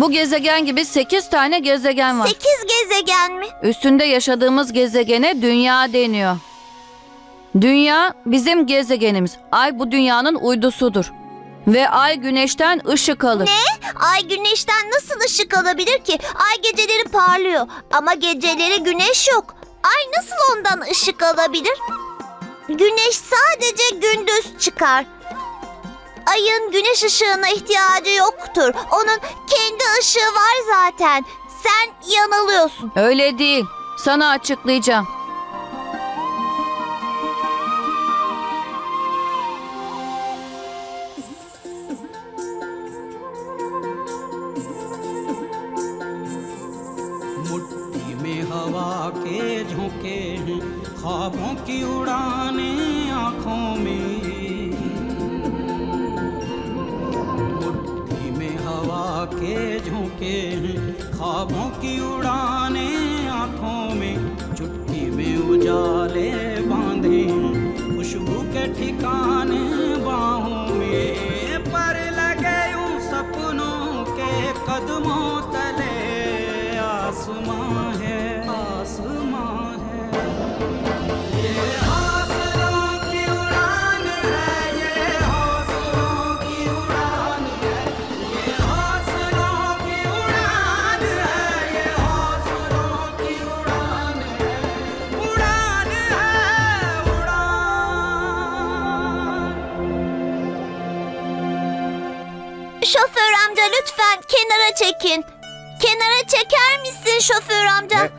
Bu gezegen gibi 8 tane gezegen var. Sekiz gezegen mi? Üstünde yaşadığımız gezegene dünya deniyor. Dünya bizim gezegenimiz. Ay bu dünyanın uydusudur. Ve ay güneşten ışık alır. Ne? Ay güneşten nasıl ışık alabilir ki? Ay geceleri parlıyor ama geceleri güneş yok. Ay nasıl ondan ışık alabilir? Güneş sadece gündüz çıkar. Ayın güneş ışığına ihtiyacı yoktur. Onun kendi ışığı var zaten. Sen yanılıyorsun. Öyle değil. Sana açıklayacağım. कदमों तले आसमां है। Çekin. Kenara çeker misin şoför amca? Ne?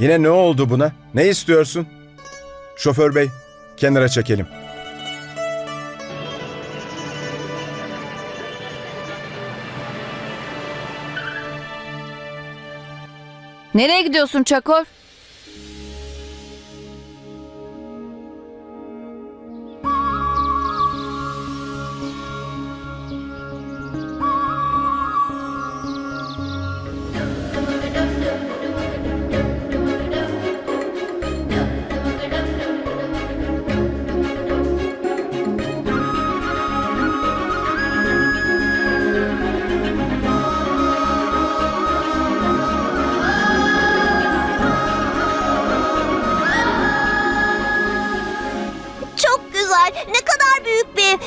Yine ne oldu buna? Ne istiyorsun? Şoför bey, kenara çekelim. Nereye gidiyorsun Çakor?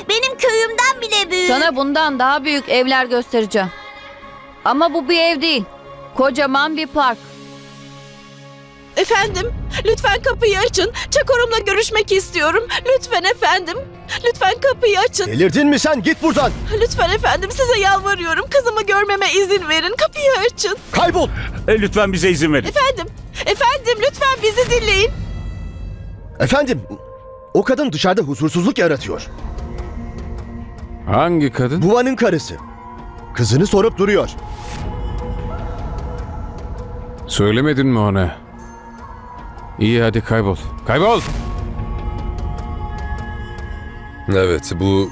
Benim köyümden bile büyük. Sana bundan daha büyük evler göstereceğim. Ama bu bir ev değil. Kocaman bir park. Efendim, lütfen kapıyı açın. Çakorum'la görüşmek istiyorum. Lütfen efendim. Lütfen kapıyı açın. Delirdin mi sen? Git buradan. Lütfen efendim size yalvarıyorum. Kızımı görmeme izin verin. Kapıyı açın. Kaybol. E, lütfen bize izin verin. Efendim, efendim lütfen bizi dinleyin. Efendim, o kadın dışarıda huzursuzluk yaratıyor. Hangi kadın? Buvanın karısı. Kızını sorup duruyor. Söylemedin mi ona? İyi hadi kaybol. Kaybol! Evet bu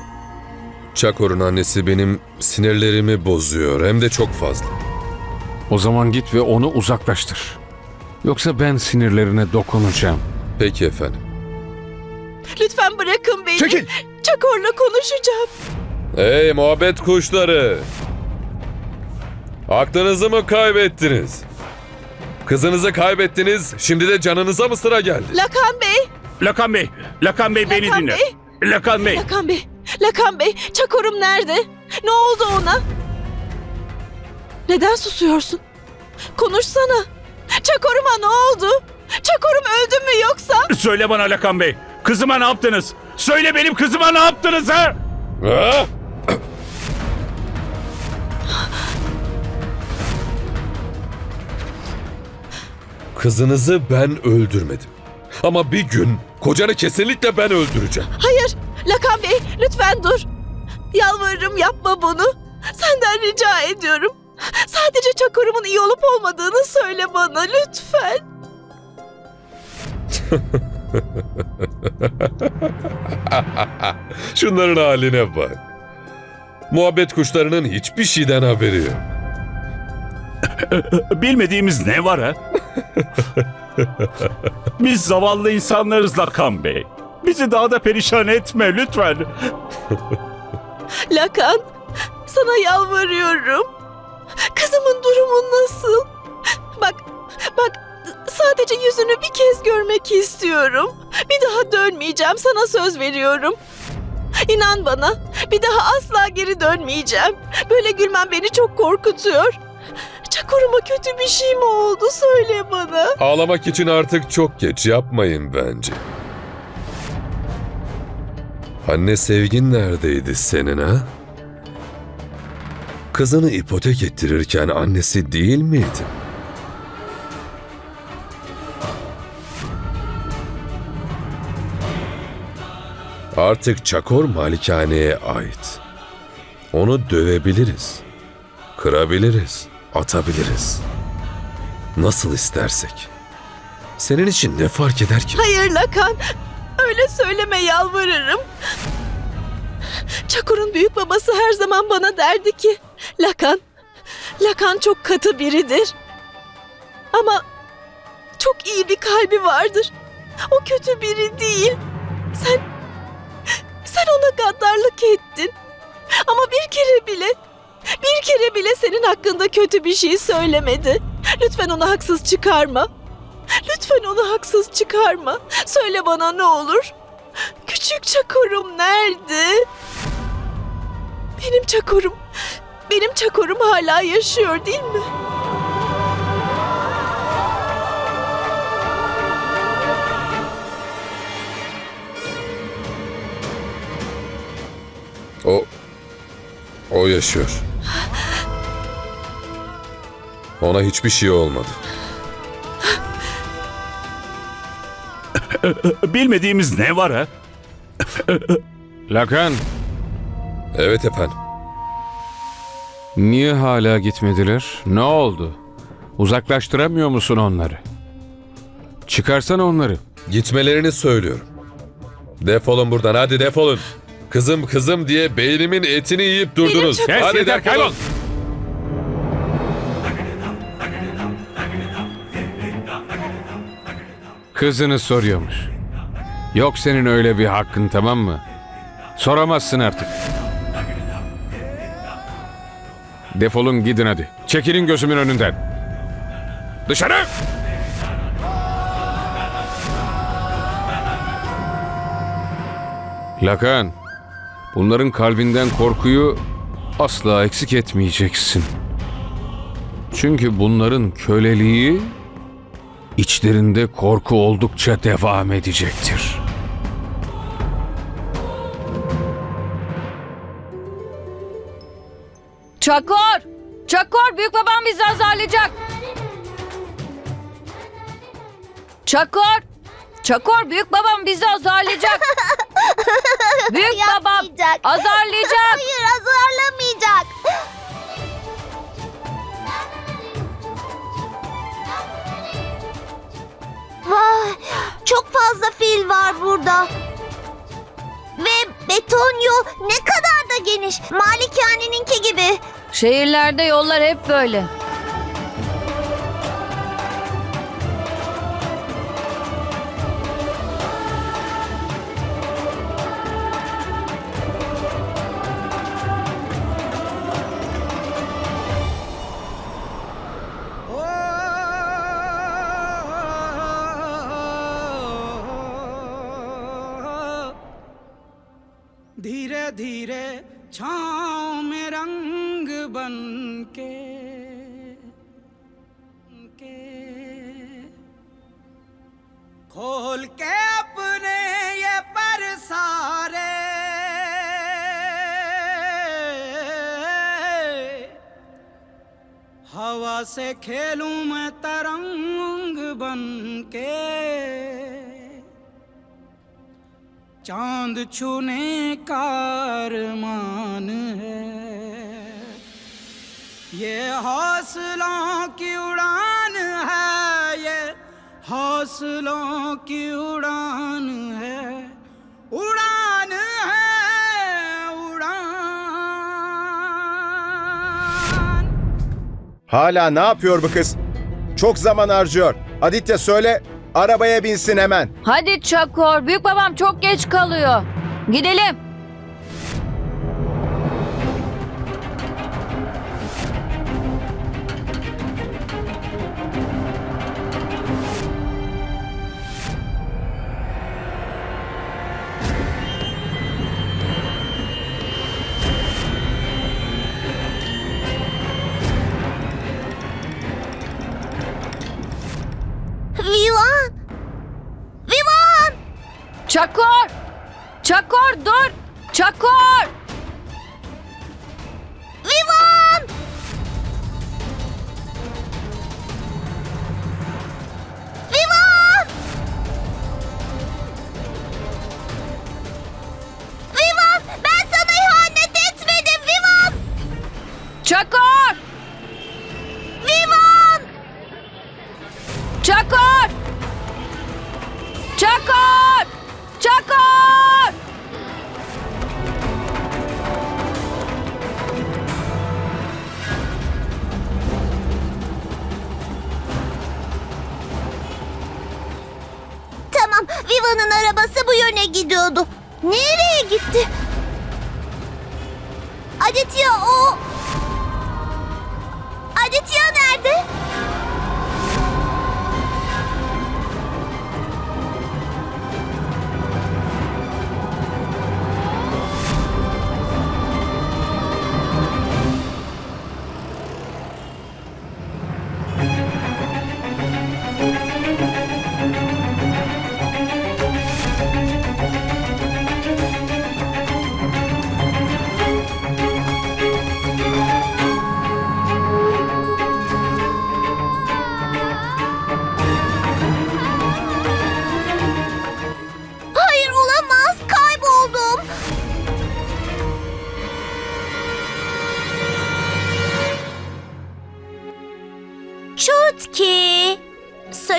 Çakor'un annesi benim sinirlerimi bozuyor hem de çok fazla. O zaman git ve onu uzaklaştır. Yoksa ben sinirlerine dokunacağım. Peki efendim. Lütfen bırakın beni. Çekil. Çakor'la konuşacağım. Hey muhabbet kuşları! Aklınızı mı kaybettiniz? Kızınızı kaybettiniz, şimdi de canınıza mı sıra geldi? Lakan Bey, Lakan Bey, Lakan Bey beni Lakan dinle. Bey. Lakan Bey. Lakan Bey, Lakan Bey. Çakorum nerede? Ne oldu ona? Neden susuyorsun? Konuşsana. Çakoruma ne oldu? Çakorum öldü mü yoksa? Söyle bana Lakan Bey. Kızıma ne yaptınız? Söyle benim kızıma ne yaptınız ha? Ha? Kızınızı ben öldürmedim. Ama bir gün kocanı kesinlikle ben öldüreceğim. Hayır, Lakan Bey lütfen dur. Yalvarırım yapma bunu. Senden rica ediyorum. Sadece Çakorum'un iyi olup olmadığını söyle bana lütfen. Şunların haline bak. Muhabbet kuşlarının hiçbir şeyden haberi yok. Bilmediğimiz ne var ha? Biz zavallı insanlarız Lakan Bey. Bizi daha da perişan etme lütfen. Lakan, sana yalvarıyorum. Kızımın durumu nasıl? Bak, bak sadece yüzünü bir kez görmek istiyorum. Bir daha dönmeyeceğim, sana söz veriyorum. İnan bana, bir daha asla geri dönmeyeceğim. Böyle gülmem beni çok korkutuyor. Çakuruma kötü bir şey mi oldu söyle bana. Ağlamak için artık çok geç yapmayın bence. Anne sevgin neredeydi senin ha? Kızını ipotek ettirirken annesi değil miydin? Artık Çakor malikaneye ait. Onu dövebiliriz, kırabiliriz, atabiliriz. Nasıl istersek. Senin için ne fark eder ki? Hayır Lakan, öyle söyleme yalvarırım. Çakur'un büyük babası her zaman bana derdi ki, Lakan, Lakan çok katı biridir. Ama çok iyi bir kalbi vardır. O kötü biri değil. Sen, sen ona gaddarlık ettin. Ama bir kere bile, bir kere bile senin hakkında kötü bir şey söylemedi. Lütfen onu haksız çıkarma. Lütfen onu haksız çıkarma. Söyle bana ne olur. Küçük çakorum nerede? Benim çakorum, benim çakorum hala yaşıyor değil mi? O... O yaşıyor. Ona hiçbir şey olmadı. Bilmediğimiz ne var ha? Lakan, Evet efendim. niye hala gitmediler? Ne oldu? Uzaklaştıramıyor musun onları? Çıkarsana onları. Gitmelerini söylüyorum. Defolun buradan hadi defolun. Kızım kızım diye beynimin etini yiyip durdunuz. çok- Kes hadi yeter defolun. kaybol. Kızını soruyormuş. Yok senin öyle bir hakkın tamam mı? Soramazsın artık. Defolun gidin hadi. Çekilin gözümün önünden. Dışarı! Lakan, bunların kalbinden korkuyu asla eksik etmeyeceksin. Çünkü bunların köleliği içlerinde korku oldukça devam edecektir. Çakor! Çakor büyük babam bizi azarlayacak. Çakor! Çakor büyük babam bizi azarlayacak. büyük babam azarlayacak. Hayır azarlamayacak. Vay çok fazla fil var burada. Ve beton yol ne kadar da geniş. Malikaneninki gibi. Şehirlerde yollar hep böyle. खोल के अपने ये पर सारे। हवा से खेलूं मैं तरंग बन के। चाँद छूने का अरमान है। ये हौसलों की उड़ान हौसलों की उड़ान है उड़ान है उड़ान Hala ne yapıyor bu kız? Çok zaman harcıyor. Aditya söyle arabaya binsin hemen. Hadi Çakor, büyük babam çok geç kalıyor. Gidelim. Gidiyordu. Nereye gitti? Aditya o... Aditya nerede?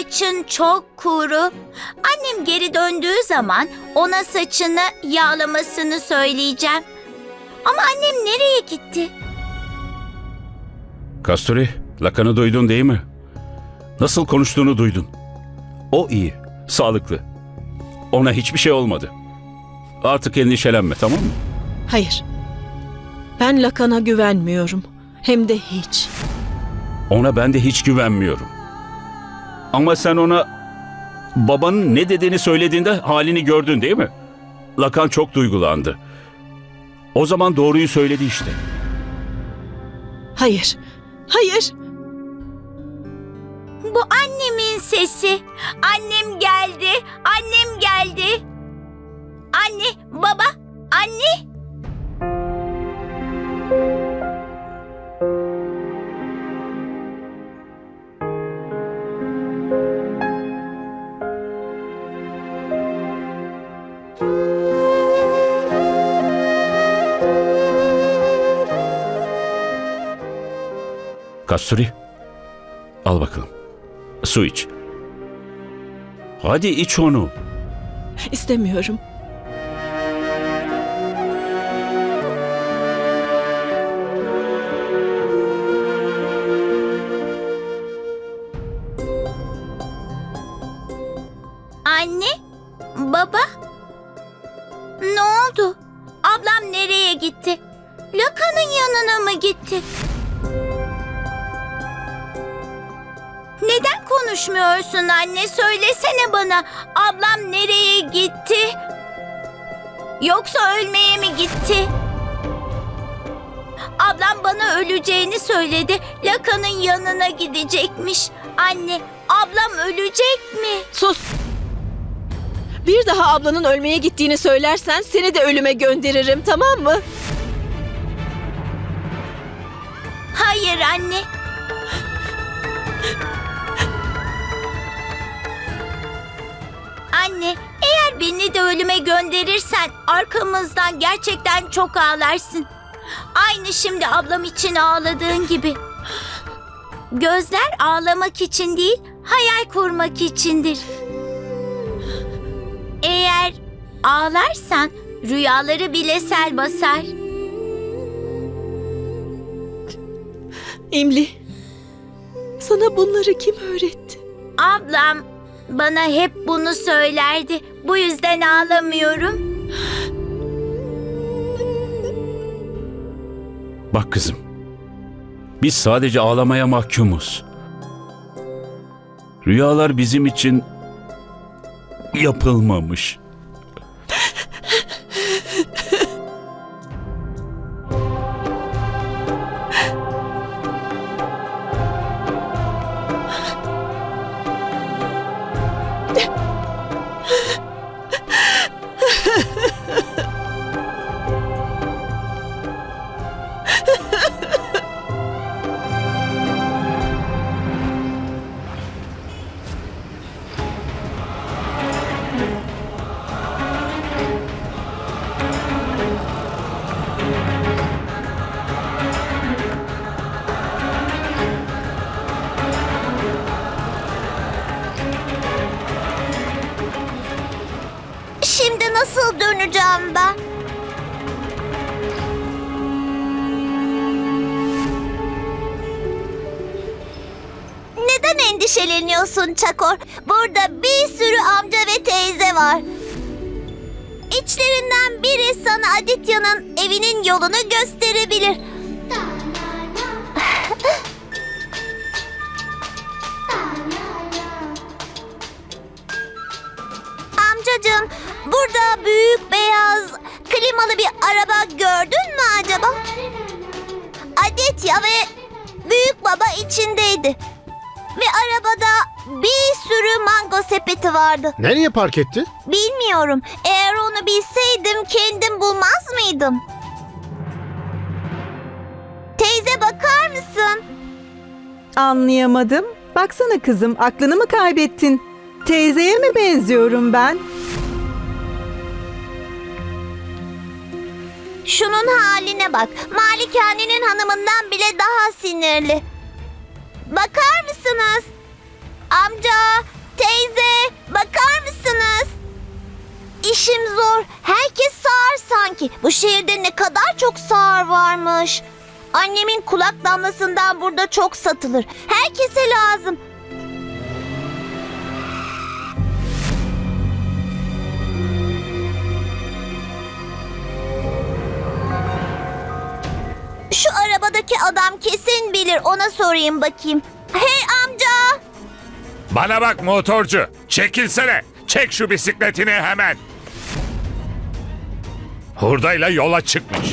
Saçın çok kuru. Annem geri döndüğü zaman ona saçını yağlamasını söyleyeceğim. Ama annem nereye gitti? Kasturi, Lakan'ı duydun değil mi? Nasıl konuştuğunu duydun. O iyi, sağlıklı. Ona hiçbir şey olmadı. Artık endişelenme tamam mı? Hayır. Ben Lakan'a güvenmiyorum. Hem de hiç. Ona ben de hiç güvenmiyorum. Ama sen ona babanın ne dediğini söylediğinde halini gördün değil mi? Lakan çok duygulandı. O zaman doğruyu söyledi işte. Hayır. Hayır. Bu annemin sesi. Annem geldi. Annem geldi. Anne, baba, anne. Kasturi, al bakalım. Su iç. Hadi iç onu. İstemiyorum. Söyledi. Laka'nın yanına gidecekmiş. Anne, ablam ölecek mi? Sus. Bir daha ablanın ölmeye gittiğini söylersen seni de ölüme gönderirim tamam mı? Hayır anne. Anne, eğer beni de ölüme gönderirsen arkamızdan gerçekten çok ağlarsın. Aynı şimdi ablam için ağladığın gibi. Gözler ağlamak için değil, hayal kurmak içindir. Eğer ağlarsan rüyaları bile sel basar. İmli. Sana bunları kim öğretti? Ablam bana hep bunu söylerdi. Bu yüzden ağlamıyorum. Bak kızım. Biz sadece ağlamaya mahkumuz. Rüyalar bizim için yapılmamış. Endişeleniyorsun Çakor? Burada bir sürü amca ve teyze var. İçlerinden biri sana Aditya'nın evinin yolunu gösterebilir. Amcacığım, burada büyük beyaz klimalı bir araba gördün mü acaba? Aditya ve büyük baba içindeydi. Ve arabada bir sürü mango sepeti vardı. Nereye park etti? Bilmiyorum. Eğer onu bilseydim kendim bulmaz mıydım? Teyze bakar mısın? Anlayamadım. Baksana kızım, aklını mı kaybettin? Teyzeye mi benziyorum ben? Şunun haline bak. Malikanenin hanımından bile daha sinirli. Bakar mısınız? Amca, teyze, bakar mısınız? İşim zor. Herkes sağır sanki. Bu şehirde ne kadar çok sağır varmış. Annemin kulak damlasından burada çok satılır. Herkese lazım. Şu arabadaki adam kesin bilir. Ona sorayım bakayım. Hey amca! Bana bak motorcu. Çekilsene. Çek şu bisikletini hemen. Hurdayla yola çıkmış.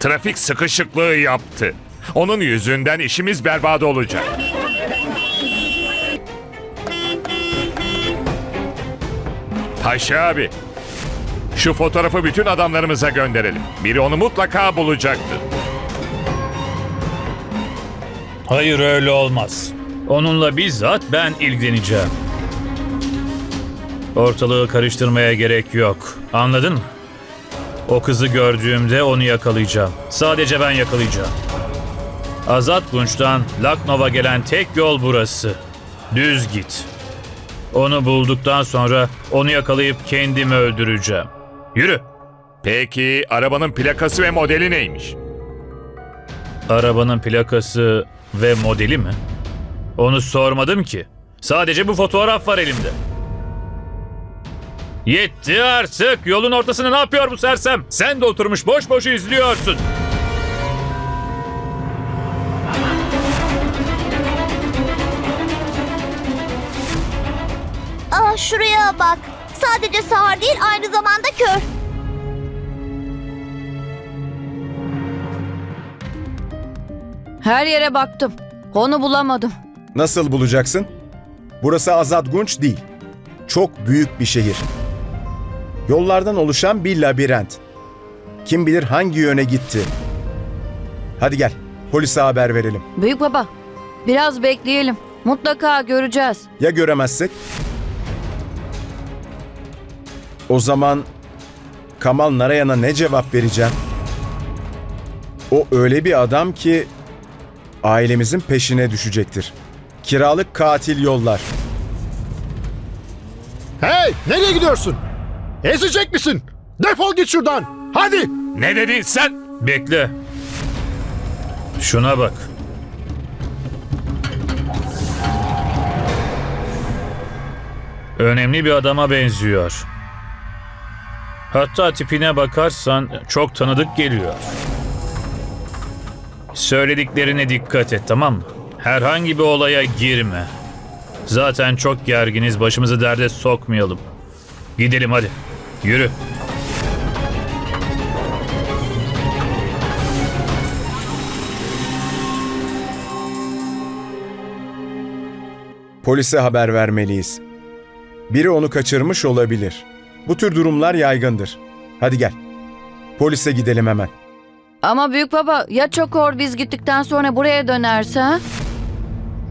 Trafik sıkışıklığı yaptı. Onun yüzünden işimiz berbat olacak. Paşa abi. Şu fotoğrafı bütün adamlarımıza gönderelim. Biri onu mutlaka bulacaktır. Hayır öyle olmaz. Onunla bizzat ben ilgileneceğim. Ortalığı karıştırmaya gerek yok. Anladın mı? O kızı gördüğümde onu yakalayacağım. Sadece ben yakalayacağım. Azat Gunç'tan Laknov'a gelen tek yol burası. Düz git. Onu bulduktan sonra onu yakalayıp kendimi öldüreceğim. Yürü. Peki arabanın plakası ve modeli neymiş? Arabanın plakası ve modeli mi? Onu sormadım ki. Sadece bu fotoğraf var elimde. Yetti artık. Yolun ortasında ne yapıyor bu sersem? Sen de oturmuş boş boş izliyorsun. Aa şuraya bak. Sadece sağır değil aynı zamanda kör. Her yere baktım. Onu bulamadım. Nasıl bulacaksın? Burası Azad Gunç değil. Çok büyük bir şehir. Yollardan oluşan bir labirent. Kim bilir hangi yöne gitti. Hadi gel, polise haber verelim. Büyük baba, biraz bekleyelim. Mutlaka göreceğiz. Ya göremezsek? O zaman Kamal Narayan'a ne cevap vereceğim? O öyle bir adam ki ailemizin peşine düşecektir. Kiralık katil yollar. Hey! Nereye gidiyorsun? Ezecek misin? Defol git şuradan! Hadi! Ne dedin sen? Bekle. Şuna bak. Önemli bir adama benziyor. Hatta tipine bakarsan çok tanıdık geliyor. Söylediklerine dikkat et tamam mı? Herhangi bir olaya girme. Zaten çok gerginiz başımızı derde sokmayalım. Gidelim hadi. Yürü. Polise haber vermeliyiz. Biri onu kaçırmış olabilir. Bu tür durumlar yaygındır. Hadi gel. Polise gidelim hemen. Ama büyük baba ya Çakor biz gittikten sonra buraya dönerse? ha?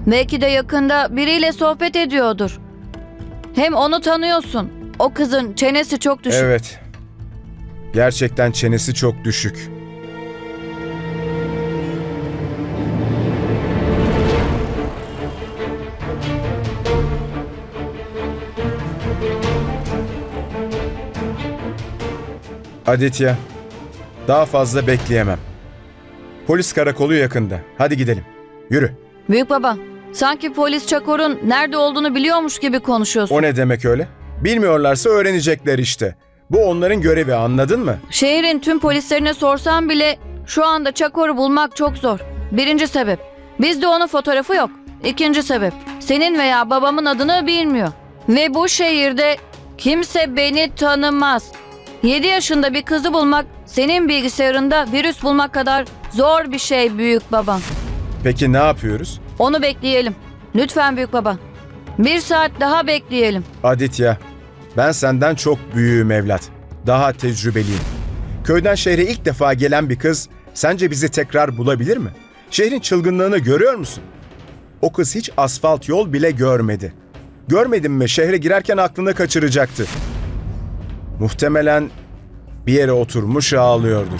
Belki de yakında biriyle sohbet ediyordur. Hem onu tanıyorsun. O kızın çenesi çok düşük. Evet. Gerçekten çenesi çok düşük. Aditya, daha fazla bekleyemem. Polis karakolu yakında. Hadi gidelim. Yürü. Büyük baba, sanki polis Çakor'un nerede olduğunu biliyormuş gibi konuşuyorsun. O ne demek öyle? Bilmiyorlarsa öğrenecekler işte. Bu onların görevi anladın mı? Şehrin tüm polislerine sorsam bile şu anda Çakor'u bulmak çok zor. Birinci sebep, bizde onun fotoğrafı yok. İkinci sebep, senin veya babamın adını bilmiyor. Ve bu şehirde kimse beni tanımaz. 7 yaşında bir kızı bulmak senin bilgisayarında virüs bulmak kadar zor bir şey büyük baba. Peki ne yapıyoruz? Onu bekleyelim. Lütfen büyük baba. Bir saat daha bekleyelim. Aditya, ben senden çok büyüğüm evlat. Daha tecrübeliyim. Köyden şehre ilk defa gelen bir kız sence bizi tekrar bulabilir mi? Şehrin çılgınlığını görüyor musun? O kız hiç asfalt yol bile görmedi. Görmedin mi şehre girerken aklını kaçıracaktı. Muhtemelen bir yere oturmuş ağlıyordur.